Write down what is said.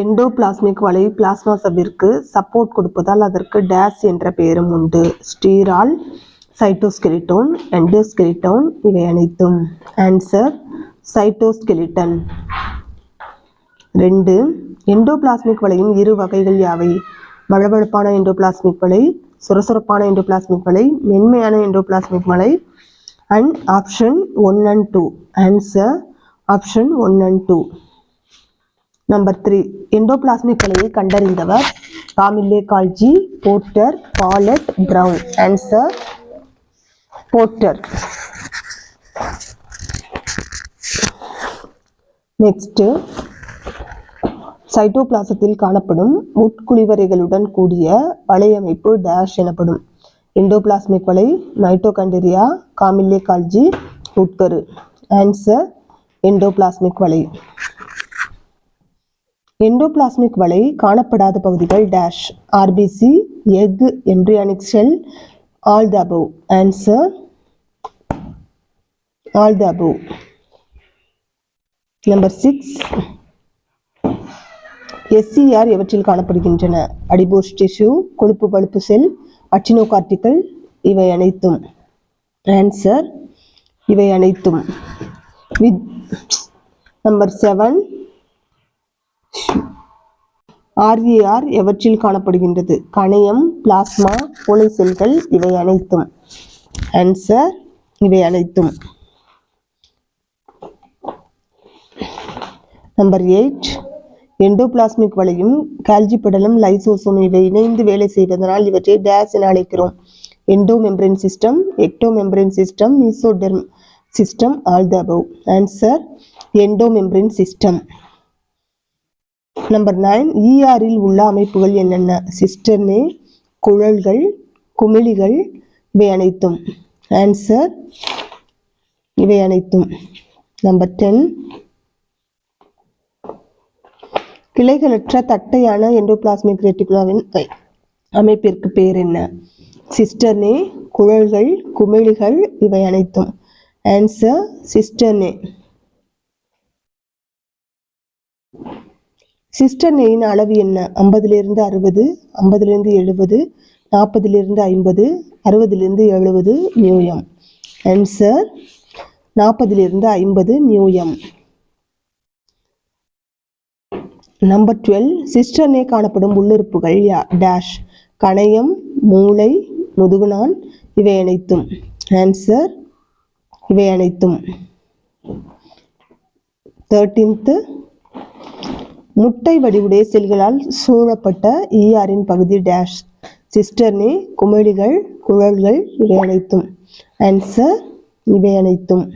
Endoplasmic வலை plasma சவ்விற்கு support கொடுப்பதால் அதற்கு டேஸ் என்ற பெயரும் உண்டு. ஸ்டீரால் சைட்டோஸ்கெலிட்டோன் எண்டோஸ்கெலிட்டோன் இவை அனைத்தும். ஆன்சர் சைட்டோஸ்கெலிட்டன் ரெண்டு எண்டோபிளாஸ்மிக் வலையின் இரு வகைகள் யாவை? வளவழப்பான எண்டோபிளாஸ்மிக் வலை சுரசுரப்பான எண்டோபிளாஸ்மிக் வலை மென்மையான எண்டோபிளாஸ்மிக் வலை and option one and two answer option one and two number three endoplasmic வலையை கண்டறிந்தவர் Camillo Golgi Porter Palade Brown. Answer Porter. Next சைட்டோபிளாசத்தில் காணப்படும் உட்குழிவரைகளுடன் கூடிய வலையமைப்பு டேஷ் எனப்படும். எண்டோபிளாஸ்மிக் வலை மைட்டோகாண்ட்ரியா காமில்லே கால்ஜி உட்கரு. ஆன்சர் எண்டோபிளாஸ்மிக் வலை. எண்டோபிளாஸ்மிக் வலை காணப்படாத பகுதிகள் dash RBC egg embryonic cell all the above answer all the above number six. SCR எவற்றில் காணப்படுகின்றன? அடிபோஸ் டிஷ்யூ கொழுப்பு பழுப்பு செல் அச்சினோகார்டிக்கல் இவை அனைத்தும். ஆன்சர் இவை அனைத்தும். With number seven. ஆர்ஏஆர் எவற்றில் காணப்படுகின்றது? கணையம் பிளாஸ்மா பூளை செல்கள் இவை அனைத்தும். ஆன்சர் இவை அனைத்தும். நம்பர் எயிட் எண்டோபிளாஸ்மிக் வலையும் கால்ஜிபடலம் லைசோசோம் இவை இணைந்து வேலை செய்வதனால் இவற்றை டேஸ் என அழைக்கிறோம். Endomembrane system ecto membrane system mesoderm system all the above answer endomembrane system number nine ஈஆரில் உள்ள அமைப்புகள் என்னென்ன? சிஸ்டர்னே குழல்கள் குமிழிகள் இவை அனைத்தும். ஆன்சர் இவை அனைத்தும். நம்பர் டென் கிளைகளற்ற தட்டையான எண்டோபிளாஸ்மிக் ரெட்டிகுலாவின் அமைப்பிற்கு பேர் என்ன? சிஸ்டர்னே குழல்கள் குமிழிகள் இவை அனைத்தும். ஆன்சர் சிஸ்டர்னே சிஸ்டர்னேயின் அளவு என்ன? ஐம்பதுலேருந்து அறுபது ஐம்பதுலேருந்து எழுபது நாற்பதுலேருந்து ஐம்பது அறுபதுலேருந்து எழுபது மியூஎம். ஆன்சர் நாற்பதுலேருந்து ஐம்பது மியூஎம். நம்பர் டுவெல் சிஸ்டர்னே காணப்படும் உள்ளுறுப்புகள் யா? டேஷ் கணையம் மூளை முதுகுநான் இவை அனைத்தும். ஆன்சர் இவை அனைத்தும். தேர்ட்டீன்த்து முட்டை வடிவுடைய செல்களால் சூழப்பட்ட ஈஆரின் பகுதி டேஷ். சிஸ்டர்னே குமிழிகள் குழல்கள் இவை அனைத்தும். ஆன்சர் இவை அனைத்தும்.